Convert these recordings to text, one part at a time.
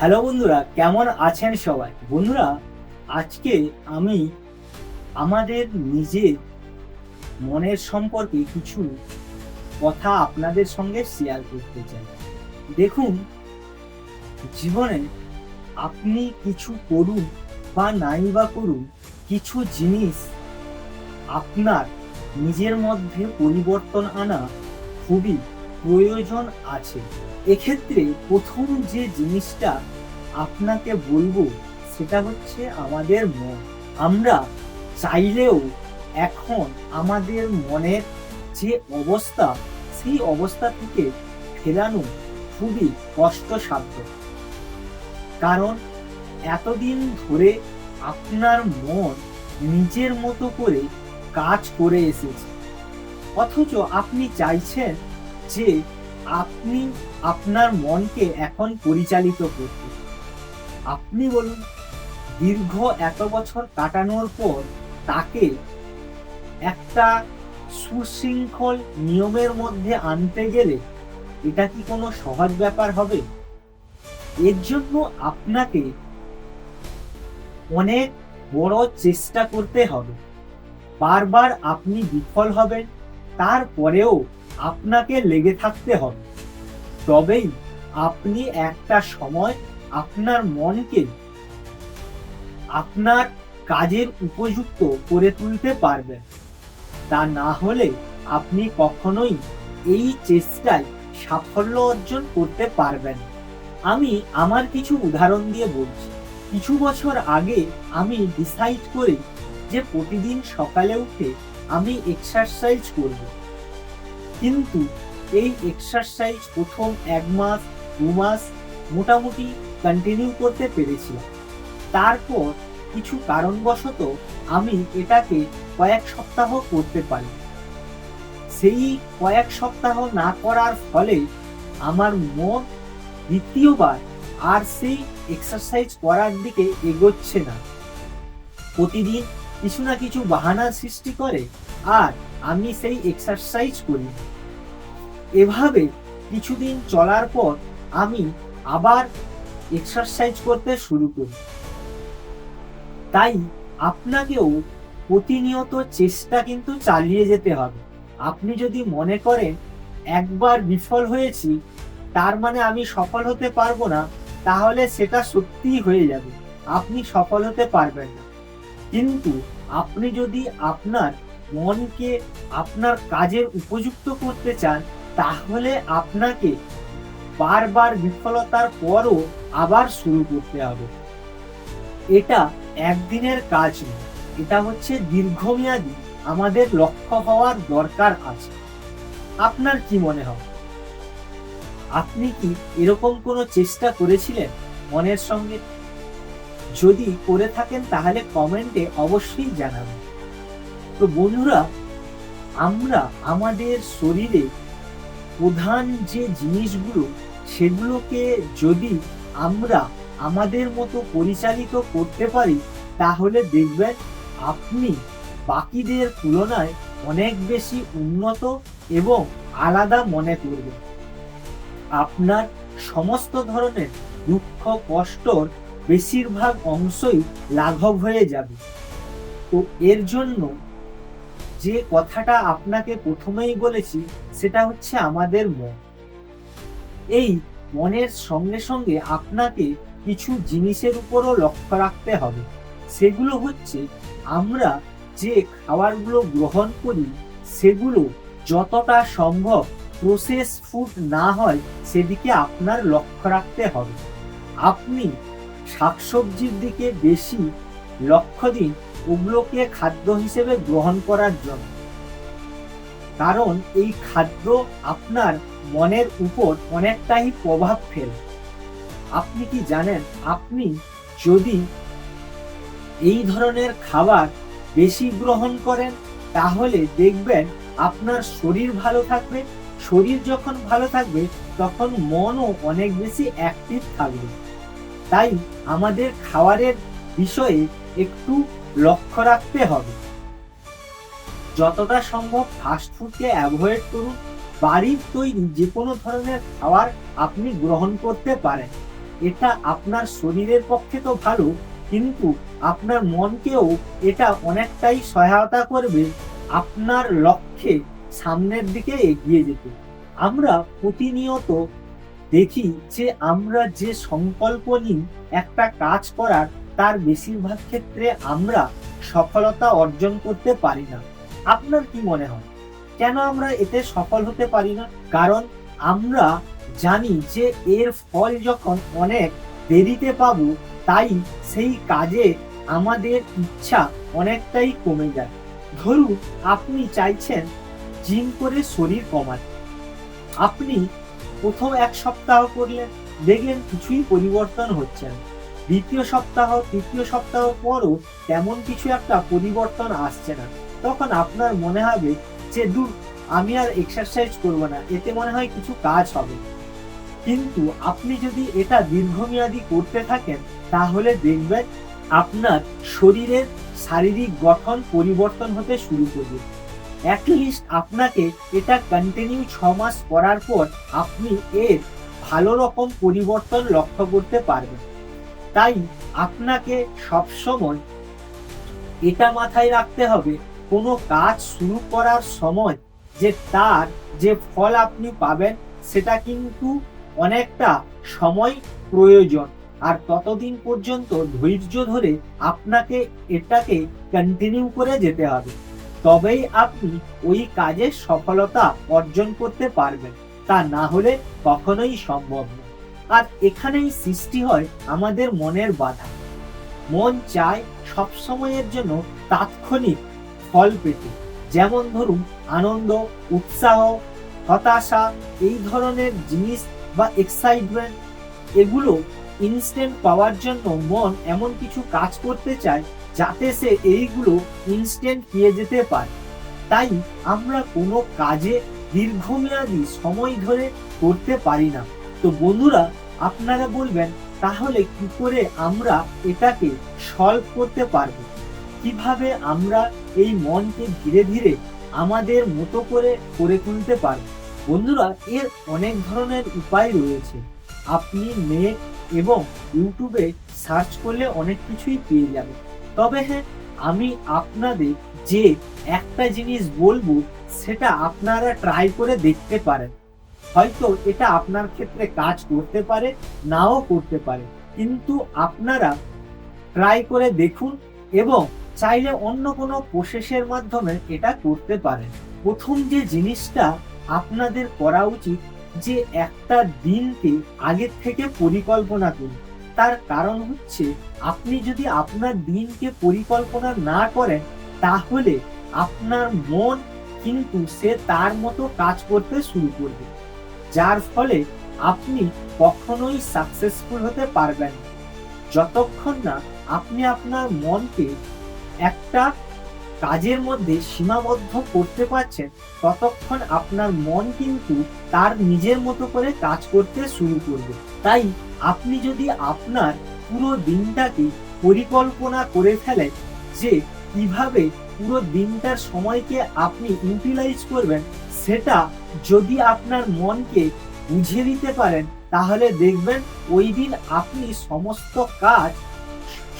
Hello বন্ধুরা, কেমন আছেন সবাই? বন্ধুরা, আজকে আমি আমাদের নিজের মনের সম্পর্কে কিছু কথা আপনাদের সঙ্গে শেয়ার করতে চাই। দেখুন, জীবনে আপনি কিছু করুন বা নাই বা করুন, কিছু জিনিস আপনার নিজের মধ্যে পরিবর্তন আনা খুবই প্রয়োজন আছে। এক্ষেত্রে প্রথম যে জিনিসটা আপনাকে বলব, সেটা হচ্ছে আমাদের মন। আমরা চাইলেও এখন আমাদের মনের যে অবস্থা, সেই অবস্থা থেকে ফেরানো খুবই কষ্টসাধ্য। কারণ এতদিন ধরে আপনার মন নিজের মতো করে কাজ করে এসেছে। অথচ আপনি চাইছেন যে আপনি আপনার মনকে এখন পরিচালিত করতে আপনি বলুন, দীর্ঘ এত বছর কাটানোর পর তাকে একটা সুশৃঙ্খল নিয়মের মধ্যে আনতে গেলে এটা কি কোনো সহজ ব্যাপার হবে? এর জন্য আপনাকে অনেক বড় চেষ্টা করতে হবে। বারবার আপনি বিফল হবেন, তারপরেও আপনাকে লেগে থাকতে হবে। তবেই আপনি একটা সময় আপনার মনকে আপনার কাজের উপযুক্ত করে তুলতে পারবেন। তা না হলে আপনি কখনোই এই চেষ্টায় সাফল্য অর্জন করতে পারবেন। আমি আমার কিছু উদাহরণ দিয়ে বলছি। কিছু বছর আগে আমি ডিসাইড করি যে প্রতিদিন সকালে উঠে আমি এক্সারসাইজ করব। কিন্তু এই এক্সারসাইজ প্রথম এক মাস, দু মাস মোটামুটি কন্টিনিউ করতে পেরেছিলাম। তারপর কিছু কারণবশত আমি এটাকে কয়েক সপ্তাহ করতে পারি। সেই কয়েক সপ্তাহ না করার ফলে আমার মন দ্বিতীয়বার আর সেই এক্সারসাইজ করার দিকে এগোচ্ছে না। প্রতিদিন কিছু না কিছু বাহানা সৃষ্টি করে, আর আমি সেই এক্সারসাইজ করি। এভাবে কিছুদিন চলার পর আমি আবার এক্সারসাইজ করতে শুরু করি। তাই আপনাকেও প্রতিনিয়ত চেষ্টা কিন্তু চালিয়ে যেতে হবে। আপনি যদি মনে করেন, একবার বিফল হয়েছি, তার মানে আমি সফল হতে পারব না, তাহলে সেটা সত্যিই হয়ে যাবে। আপনি সফল হতে পারবেন না। কিন্তু আপনি যদি আপনার মনকে আপনার কাজের উপযুক্ত করতে চান, তাহলে আপনাকে বারবার বিফলতার পরও আবার শুরু করতে হবে। এটা একদিনের কাজ নয়, এটা হচ্ছে দীর্ঘমেয়াদী, আমাদের লক্ষ্য হওয়ার দরকার আছে। আপনার কি মনে হয়? আপনি কি এরকম কোনো চেষ্টা করেছিলেন মনের সঙ্গে? যদি করে থাকেন, তাহলে কমেন্টে অবশ্যই জানাবেন। তো বন্ধুরা, আমরা আমাদের শরীরে প্রধান যে জিনিসগুলো, সেগুলোকে যদি আমরা আমাদের মতো পরিচালিত করতে পারি, তাহলে দেখবেন আপনি বাকিদের তুলনায় অনেক বেশি উন্নত এবং আলাদা মনে করবেন। আপনার সমস্ত ধরনের দুঃখ কষ্টর বেশিরভাগ অংশই লাঘব হয়ে যাবে। তো এর জন্য যে কথাটা আপনাকে প্রথমেই বলেছি, সেটা হচ্ছে আমাদের মন। এই মনের সঙ্গে সঙ্গে আপনাকে কিছু জিনিসের উপরও লক্ষ্য রাখতে হবে। সেগুলো হচ্ছে, আমরা যে খাবারগুলো গ্রহণ করি, সেগুলো যতটা সম্ভব প্রসেস ফুড না হয়, সেদিকে আপনার লক্ষ্য রাখতে হবে। আপনি শাকসবজির দিকে বেশি লক্ষ্য দিন ওগুলোকে খাদ্য হিসেবে গ্রহণ করার জন্য। কারণ এই খাদ্য আপনার মনের উপর অনেকটাই প্রভাব ফেলে। আপনি কি জানেন, আপনি যদি এই ধরনের খাবার বেশি গ্রহণ করেন, তাহলে দেখবেন আপনার শরীর ভালো থাকবে। শরীর যখন ভালো থাকবে, তখন মনও অনেক বেশি অ্যাক্টিভ থাকবে। তাই আমাদের খাবারের বিষয়ে একটু লক্ষ্য রাখতে হবে। যতটা সম্ভব ফাস্ট ফুডকে অ্যাভয়েড করুন। বাড়ির তৈরি যে কোনো ধরনের খাবার আপনি গ্রহণ করতে পারেন। এটা আপনার শরীরের পক্ষে তো ভালো, কিন্তু আপনার মনকেও এটা অনেকটাই সহায়তা করবে আপনার লক্ষ্যে সামনের দিকে এগিয়ে যেতে। আমরা প্রতিনিয়ত দেখি যে আমরা যে সংকল্প নিই, একটা কাজ করার, তার বেশিরভাগ ক্ষেত্রে আমরা সফলতা অর্জন করতে পারি না। আপনার কি মনে হয়? কেন আমরা এতে সফল হতে পারি না? কারণ আমরা জানি যে এর ফল যখন অনেক দেরিতে পাবো, তাই সেই কাজে আমাদের ইচ্ছা অনেকটাই কমে যায়। ধরুন, আপনি চাইছেন জিম করে শরীর কমাতে। আপনি প্রথম এক সপ্তাহ করলেন দেখলেন কিছুই পরিবর্তন হচ্ছে না। দ্বিতীয় সপ্তাহ, তৃতীয় সপ্তাহ পরও তেমন কিছু একটা পরিবর্তন আসছে না। তখন আপনার মনে হবে যে, দূর, আমি আর এক্সারসাইজ করব না, এতে মনে হয় কিছু কাজ হবে। কিন্তু আপনি যদি এটা দীর্ঘমেয়াদী করতে থাকেন, তাহলে দেখবেন আপনার শরীরের শারীরিক গঠন পরিবর্তন হতে শুরু করবে। অ্যাটলিস্ট আপনাকে এটা কন্টিনিউ ছ মাস করার পর আপনি এর ভালো রকম পরিবর্তন লক্ষ্য করতে পারবেন। তাই আপনাকে সবসময় এটা মাথায় রাখতে হবে, কোনো কাজ শুরু করার সময় যে তার যে ফল আপনি পাবেন, সেটা কিন্তু অনেকটা সময় প্রয়োজন। আর ততদিন পর্যন্ত ধৈর্য ধরে আপনাকে এটাকে কন্টিনিউ করে যেতে হবে। তবেই আপনি ওই কাজে সফলতা অর্জন করতে পারবেন। তা না হলে কখনোই সম্ভব না। আর এখানেই সৃষ্টি হয় আমাদের মনের বাধা। মন চায় সব সময়ের জন্য তাৎক্ষণিক ফল পেতে। যেমন ধরুন, আনন্দ, উৎসাহ, হতাশা, এই ধরনের জিনিস বা এক্সাইটমেন্ট এগুলো ইনস্ট্যান্ট পাওয়ার জন্য মন এমন কিছু কাজ করতে চায় যাতে সে এইগুলো ইনস্ট্যান্ট পেয়ে যেতে পারে। তাই আমরা কোনো কাজে দীর্ঘমেয়াদী সময় ধরে করতে পারি না। তো বন্ধুরা, আপনারা বলবেন, তাহলে কি করে আমরা এটাকে সলভ করতে পারব? কীভাবে আমরা এই মনকে ধীরে ধীরে আমাদের মতো করে করে তুলতে পারব? বন্ধুরা, এর অনেক ধরনের উপায় রয়েছে। আপনি নেট এবং ইউটিউবে সার্চ করলে অনেক কিছুই পেয়ে যাবে তবে হ্যাঁ আমি আপনাদের যে একটা জিনিস বলব, সেটা আপনারা ট্রাই করে দেখতে পারেন। হয়তো এটা আপনার ক্ষেত্রে কাজ করতে পারে, নাও করতে পারে। কিন্তু আপনারা ট্রাই করে দেখুন এবং চাইলে অন্য কোনো প্রসেসের মাধ্যমে এটা করতে পারেন। প্রথম যে জিনিসটা আপনাদের করা উচিত, যে একটা দিনকে আগের থেকে পরিকল্পনা করুন। তার কারণ হচ্ছে আপনি যদি আপনার দিনকে পরিকল্পনা না করেন, তাহলে আপনার মন কিন্তু সে তার মতো কাজ করতে শুরু করবে। যার ফলে আপনি কখনোই সাকসেসফুল হতে পারবেন যতক্ষণ না আপনি আপনার মনকে একটা কাজের মধ্যে সীমাবদ্ধ করতে পারছেন, ততক্ষণ আপনার মন কিন্তু তার নিজের মতো করে কাজ করতে শুরু করবে। তাই আপনি যদি আপনার পুরো দিনটাকে পরিকল্পনা করে ফেলেন যে কীভাবে পুরো দিনটার সময়কে আপনি ইউটিলাইজ করবেন, সেটা যদি আপনার মনকে বুঝিয়ে দিতে পারেন, তাহলে দেখবেন ওই দিন আপনি সমস্ত কাজ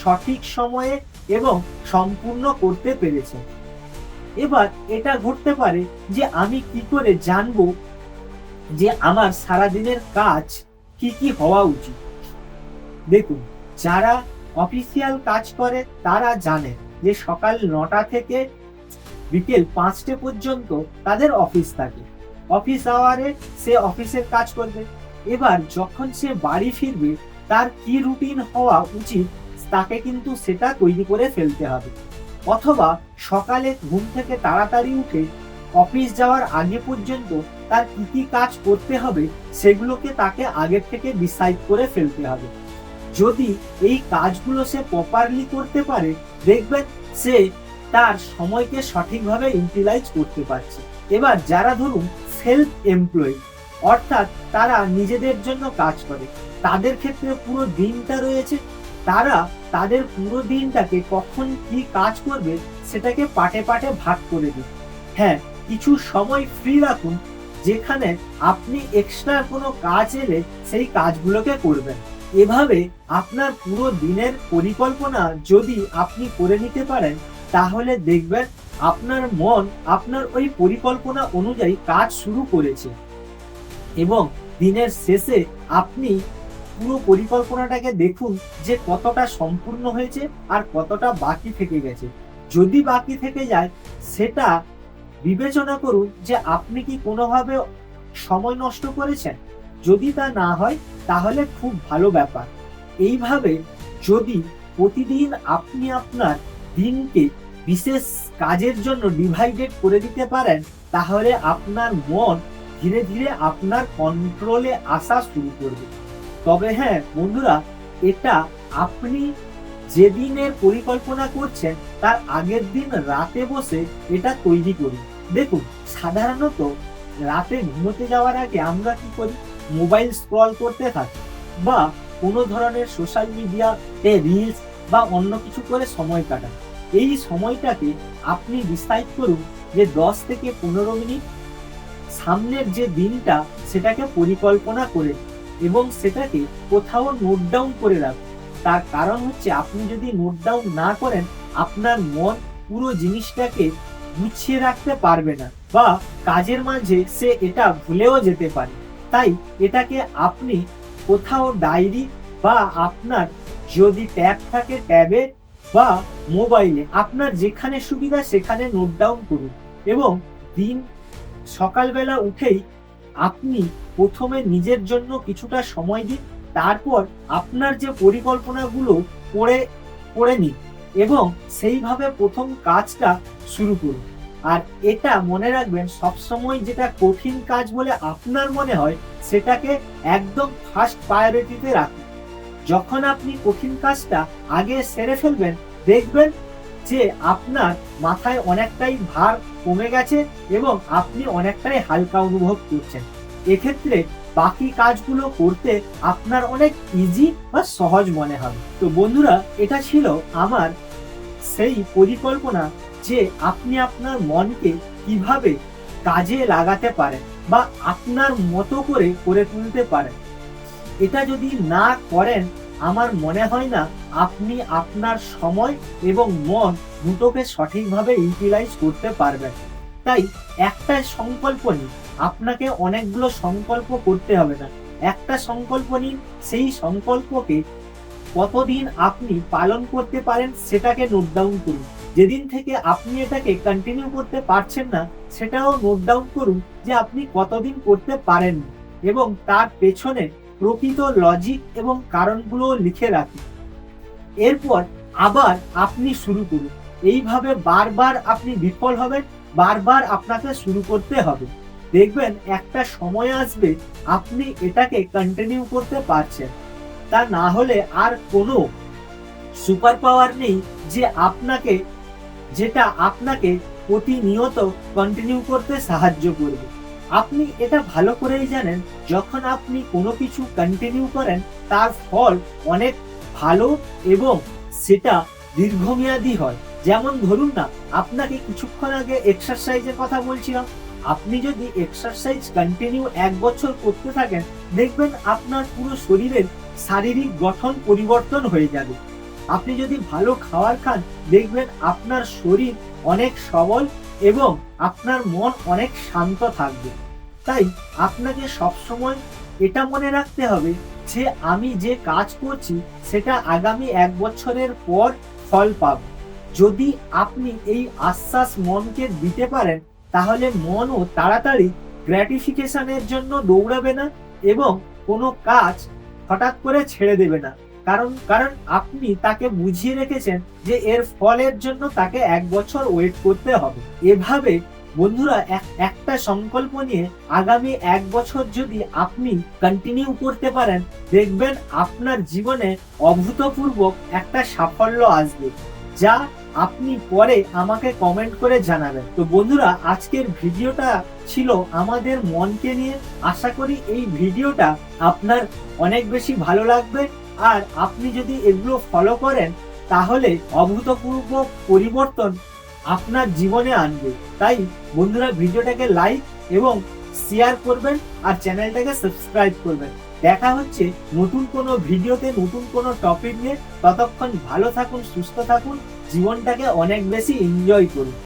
সঠিক সময়ে এবং সম্পূর্ণ করতে পেরেছেন এবার এটা ঘটতে পারে যে আমি কি করে জানব যে আমার সারাদিনের কাজ কি কি হওয়া উচিত। দেখুন, যারা অফিসিয়াল কাজ করে, তারা জানে যে সকাল নটা থেকে বিকেল পাঁচটা পর্যন্ত তাদের অফিস থাকে। অফিস আওয়ারে সে অফিসের কাজ করবে। এবার যখন সে বাড়ি ফিরবে, তার কি রুটিন হওয়া উচিত তাকে কিন্তু সেটা তৈরি করে ফেলতে হবে। অথবা সকালে ঘুম থেকে তাড়াতাড়ি উঠে অফিস যাওয়ার আগে পর্যন্ত তার কি কি কাজ করতে হবে সেগুলোকে তাকে আগের থেকে ডিসাইড করে ফেলতে হবে। যদি এই কাজগুলো সে প্রপারলি করতে পারে, দেখবেন সে তার সময়কে সঠিকভাবে ইউটিলাইজ করতে পারছে। এবার যারা ধরুন সেলফ এমপ্লয়ি অর্থাৎ তারা নিজেদের জন্য কাজ করে, তাদের ক্ষেত্রে পুরো দিনটা রয়েছে তারা তাদের পুরো দিনটাকে কখন কি কাজ করবে সেটাকে পাটে পাটে ভাগ করে দিন হ্যাঁ কিছু সময় ফ্রি রাখুন, যেখানে আপনি এক্সট্রা কোনো কাজ এলে সেই কাজগুলোকে করবেন। এভাবে আপনার পুরো দিনের পরিকল্পনা যদি আপনি করে নিতে পারেন, তাহলে দেখবেন আপনার মন আপনার ওই পরিকল্পনা অনুযায়ী কাজ শুরু করেছে। এবং দিনের শেষে আপনি পুরো পরিকল্পনাটাকে দেখুন যে কতটা সম্পূর্ণ হয়েছে আর কতটা বাকি থেকে গেছে। যদি বাকি থেকে যায়, সেটা বিবেচনা করুন যে আপনি কি কোনোভাবে সময় নষ্ট করেছেন। যদি তা না হয়, তাহলে খুব ভালো ব্যাপার। এইভাবে যদি প্রতিদিন আপনি আপনার দিনকে বিশেষ কাজের জন্য ডিভাইডেড করে দিতে পারেন, তাহলে আপনার মন ধীরে ধীরে আপনার কন্ট্রোলে আসা শুরু করবে। তবে হ্যাঁ বন্ধুরা, এটা আপনি যেদিনের পরিকল্পনা করছেন, তার আগের দিন রাতে বসে এটা তৈরি করুন। দেখুন, সাধারণত রাতে ঘুমোতে যাওয়ার আগে আমরা কি করি? মোবাইল স্ক্রল করতে থাকি বা কোনো ধরনের সোশ্যাল মিডিয়াতে রিলস বা অন্য কিছু করে সময় কাটান। এই সময়টাকে আপনি ডিসাইড করুন যে দশ থেকে পনেরো মিনিট সামনের যে দিনটা সেটাকে পরিকল্পনা করে এবং সেটাকে কোথাও নোট ডাউন করে রাখুন। তার কারণ হচ্ছে আপনি যদি নোট ডাউন না করেন, আপনার মন পুরো জিনিসটাকে গুছিয়ে রাখতে পারবে না বা কাজের মাঝে সে এটা ভুলেও যেতে পারে। তাই এটাকে আপনি কোথাও ডায়েরি বা আপনার যদি ট্যাব থাকে ট্যাবে বা মোবাইলে আপনার যেখানে সুবিধা সেখানে নোট ডাউন করুন। এবং দিন সকালবেলা উঠেই আপনি প্রথমে নিজের জন্য কিছুটা সময় দিন, তারপর আপনার যে পরিকল্পনাগুলো করে করে নিন এবং সেইভাবে প্রথম কাজটা শুরু করুন। আর এটা মনে রাখবেন, সবসময় যেটা কঠিন কাজ বলে আপনার মনে হয়, সেটাকে একদম ফার্স্ট প্রায়োরিটিতে রাখুন। যখন আপনি কঠিন কাজটা আগে সেরে ফেলবেন, দেখবেন যে আপনার মাথায় অনেকটাই ভার কমে গেছে এবং আপনি অনেকটাই হালকা অনুভব করছেন। এক্ষেত্রে বাকি কাজগুলো করতে আপনার অনেক ইজি বা সহজ মনে হবে। তো বন্ধুরা, এটা ছিল আমার সেই পরিকল্পনা যে আপনি আপনার মনকে কীভাবে কাজে লাগাতে পারেন বা আপনার মতো করে করে তুলতে পারেন। এটা যদি না করেন আমার মনে হয় না আপনি আপনার সময় এবং মন দুটোকে সঠিকভাবে ইউটিলাইজ করতে পারবেন। তাই একটা সংকল্প নিন। আপনাকে অনেকগুলো সংকল্প করতে হবে না। একটা সংকল্প নিন, সেই সংকল্পকে কতদিন আপনি পালন করতে পারেন সেটাকে নোট ডাউন করুন। যেদিন থেকে আপনি এটাকে কন্টিনিউ করতে পারছেন না, সেটাও নোট ডাউন করুন যে আপনি কতদিন করতে পারেন এবং তার পেছনে প্রকৃত লজিক এবং কারণগুলো লিখে রাখুন এরপর আবার আপনি শুরু করুন। এইভাবে বারবার আপনি বিফল হবেন, বারবার আপনাকে শুরু করতে হবে। দেখবেন একটা সময় আসবে আপনি এটাকে কন্টিনিউ করতে পারছেন। তা না হলে আর কোনো সুপার পাওয়ার নেই যে আপনাকে, যেটা আপনাকে প্রতিনিয়ত কন্টিনিউ করতে সাহায্য করবে। আপনি এটা ভালো করেই জানেন, যখন আপনি কোনো কিছু কন্টিনিউ করেন, তার ফল অনেক ভালো এবং সেটা দীর্ঘমেয়াদী হয়। যেমন ধরুন না, আপনাকে কিছুক্ষণ আগে এক্সারসাইজের কথা বলছিলাম। আপনি যদি এক্সারসাইজ কন্টিনিউ এক বছর করতে থাকেন, দেখবেন আপনার পুরো শরীরের শারীরিক গঠন পরিবর্তন হয়ে যাবে। আপনি যদি ভালো খাবার খান, দেখবেন আপনার শরীর অনেক সবল এবং আপনার মন অনেক শান্ত থাকবে। তাই আপনাকে সবসময় এটা মনে রাখতে হবে যে আমি যে কাজ করছি, সেটা আগামী এক বছরের পর ফল পাব। যদি আপনি এই আশ্বাস মনকে দিতে পারেন, তাহলে মনও তাড়াতাড়ি গ্র্যাটিফিকেশনের জন্য দৌড়াবে না এবং কোনো কাজ হঠাৎ করে ছেড়ে দেবে না। কারণ কারণ আপনি তাকে বুঝিয়ে রেখেছেন যে এর ফলের জন্য তাকে এক বছর ওয়েট করতে হবে। এভাবে বন্ধুরা, এক- একটা সংকল্প নিয়ে আগামী এক বছর যদি আপনি কন্টিনিউ করতে পারেন, দেখবেন আপনার জীবনে অভূতপূর্ব একটা সাফল্য আসবে, যা আপনি পরে আমাকে কমেন্ট করে জানাবেন। তো বন্ধুরা, আজকের ভিডিওটা ছিল আমাদের মনকে নিয়ে। আশা করি এই ভিডিওটা আপনার অনেক বেশি ভালো লাগবে। আর আপনি যদি এগুলো ফলো করেন, তাহলে অভূতপূর্ব পরিবর্তন আপনার জীবনে আনবে। তাই বন্ধুরা ভিডিওটাকে লাইক এবং শেয়ার করবেন আর চ্যানেলটাকে সাবস্ক্রাইব করবেন। দেখা হচ্ছে নতুন কোনো ভিডিওতে, নতুন কোনো টপিক নিয়ে। ততক্ষণ ভালো থাকুন, সুস্থ থাকুন। জীবনটাকে অনেক বেশি এনজয় করুন।